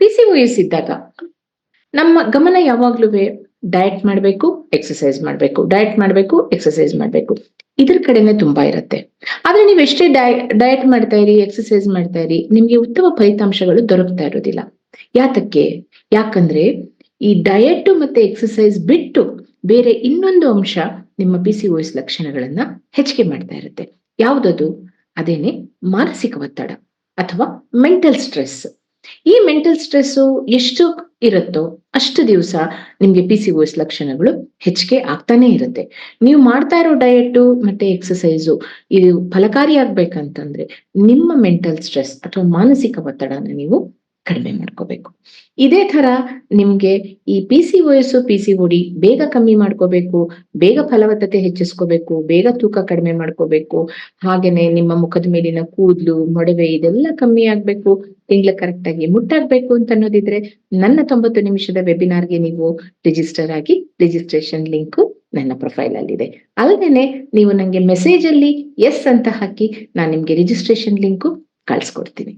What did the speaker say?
P C ಇದ್ದಾಗ ನಮ್ಮ ಗಮನ ಯಾವಾಗ್ಲೂ ಡಯಟ್ ಮಾಡಬೇಕು ಎಕ್ಸಸೈಸ್ ಮಾಡಬೇಕು ಡಯಟ್ ಮಾಡಬೇಕು ಎಕ್ಸಸೈಸ್ ಮಾಡಬೇಕು. ಇದ್ರ ಕಡೆನೆ ತುಂಬಾ ಇರುತ್ತೆ. ಆದ್ರೆ ನೀವು ಎಷ್ಟೇ ಡಯ ಡಯಟ್ ಮಾಡ್ತಾ ಇರಿ ಎಕ್ಸಸೈಸ್ ಮಾಡ್ತಾ ಇರಿ, ನಿಮ್ಗೆ ಉತ್ತಮ ಫಲಿತಾಂಶಗಳು ದೊರಕ್ತಾ ಇರೋದಿಲ್ಲ. ಯಾತಕ್ಕೆ? ಯಾಕಂದ್ರೆ ಈ ಡಯಟ್ ಮತ್ತೆ ಎಕ್ಸಸೈಸ್ ಬಿಟ್ಟು ಬೇರೆ ಇನ್ನೊಂದು ಅಂಶ ನಿಮ್ಮ ಪಿ ಸಿ ಲಕ್ಷಣಗಳನ್ನ ಹೆಚ್ಚಿಗೆ ಮಾಡ್ತಾ ಇರುತ್ತೆ. ಯಾವುದದು? ಅದೇನೆ ಮಾನಸಿಕ ಒತ್ತಡ ಅಥವಾ ಮೆಂಟಲ್ ಸ್ಟ್ರೆಸ್ ಈ ಮೆಂಟಲ್ ಸ್ಟ್ರೆಸ್ ಎಷ್ಟು ಇರುತ್ತೋ ಅಷ್ಟು ದಿವಸ ನಿಮ್ಗೆ ಪಿ ಸಿ ಎಸ್ ಲಕ್ಷಣಗಳು ಹೆಚ್ಚಿಗೆ ಆಗ್ತಾನೆ ಇರುತ್ತೆ. ನೀವು ಮಾಡ್ತಾ ಇರೋ ಡಯಟ್ ಮತ್ತೆ ಎಕ್ಸಸೈಸು ಇದು ಫಲಕಾರಿ ಆಗ್ಬೇಕಂತಂದ್ರೆ ನಿಮ್ಮ ಮೆಂಟಲ್ ಸ್ಟ್ರೆಸ್ ಅಥವಾ ಮಾನಸಿಕ ಒತ್ತಡನ ನೀವು ಕಡಿಮೆ ಮಾಡ್ಕೋಬೇಕು. ಇದೇ ತರ ನಿಮ್ಗೆ ಈ P C S P C O D ಬೇಗ ಕಮ್ಮಿ ಮಾಡ್ಕೋಬೇಕು, ಬೇಗ ಫಲವತ್ತತೆ ಹೆಚ್ಚಿಸ್ಕೋಬೇಕು, ಬೇಗ ತೂಕ ಕಡಿಮೆ ಮಾಡ್ಕೋಬೇಕು, ಹಾಗೇನೆ ನಿಮ್ಮ ಮುಖದ ಮೇಲಿನ ಕೂದಲು, ಮೊಡವೆ ಇದೆಲ್ಲ ಕಮ್ಮಿ ಆಗ್ಬೇಕು, ತಿಂಗಳ ಕರೆಕ್ಟ್ ಆಗಿ ಮುಟ್ಟಾಗ್ಬೇಕು ಅಂತ ಅನ್ನೋದಿದ್ರೆ ನನ್ನ ತೊಂಬತ್ತು ನಿಮಿಷದ ವೆಬಿನಾರ್ಗೆ ನೀವು ರಿಜಿಸ್ಟರ್ ಆಗಿ ರಿಜಿಸ್ಟ್ರೇಷನ್ ಲಿಂಕ್ ನನ್ನ ಪ್ರೊಫೈಲ್ ಅಲ್ಲಿದೆ. ಅಲ್ಲದೇನೆ ನೀವು ನಂಗೆ ಮೆಸೇಜ್ ಅಲ್ಲಿ ಎಸ್ ಅಂತ ಹಾಕಿ ನಾನು ನಿಮ್ಗೆ ರಿಜಿಸ್ಟ್ರೇಷನ್ ಲಿಂಕ್ ಕಳ್ಸ್ಕೊಡ್ತೀನಿ.